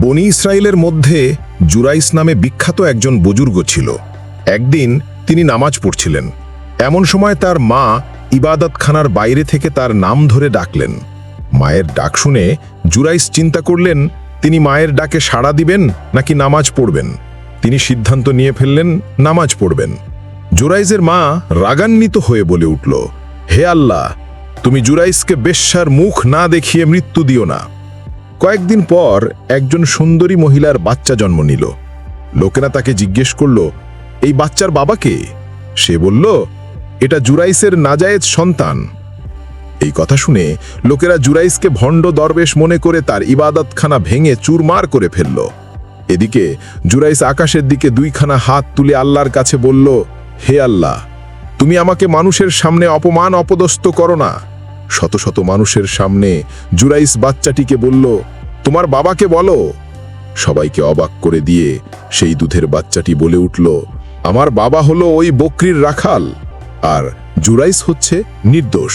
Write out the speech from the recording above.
বনি ইসরায়েলের মধ্যে জুরাইস নামে বিখ্যাত একজন বুজুর্গ ছিল। একদিন তিনি নামাজ পড়ছিলেন। এমন সময় তার মা ইবাদতখানার বাইরে থেকে তার নাম ধরে ডাকলেন। মায়ের ডাক শুনে জুরাইস চিন্তা করলেন, তিনি মায়ের ডাকে সাড়া দিবেন নাকি নামাজ পড়বেন? তিনি সিদ্ধান্ত নিয়ে ফেললেন, নামাজ পড়বেন। জুরাইজের মা রাগান্বিত হয়ে বলে উঠল, হে আল্লাহ, তুমি জুরাইসকে বেশ্যার মুখ না দেখিয়ে মৃত্যু দিও না। কয়েকদিন পর একজন সুন্দরী মহিলার বাচ্চা জন্ম নিল। লোকেরা তাকে জিজ্ঞেস করল, এই বাচ্চার বাবাকে সে বলল, এটা জুরাইসের নাজায়েজ সন্তান। এই কথা শুনে লোকেরা জুরাইসকে ভণ্ড দরবেশ মনে করে তার ইবাদতখানা ভেঙে চুরমার করে ফেলল। এদিকে জুরাইস আকাশের দিকে দুইখানা হাত তুলে আল্লাহর কাছে বলল, হে আল্লাহ, তুমি আমাকে মানুষের সামনে অপমান অপদস্থ করো না। শত শত মানুষের সামনে জুরাইস বাচ্চাটিকে বলল, তোমার বাবাকে বলো। সবাইকে অবাক করে দিয়ে সেই দুধের বাচ্চাটি বলে উঠল, আমার বাবা হলো ওই বকরির রাখাল, আর জুরাইস হচ্ছে নির্দোষ।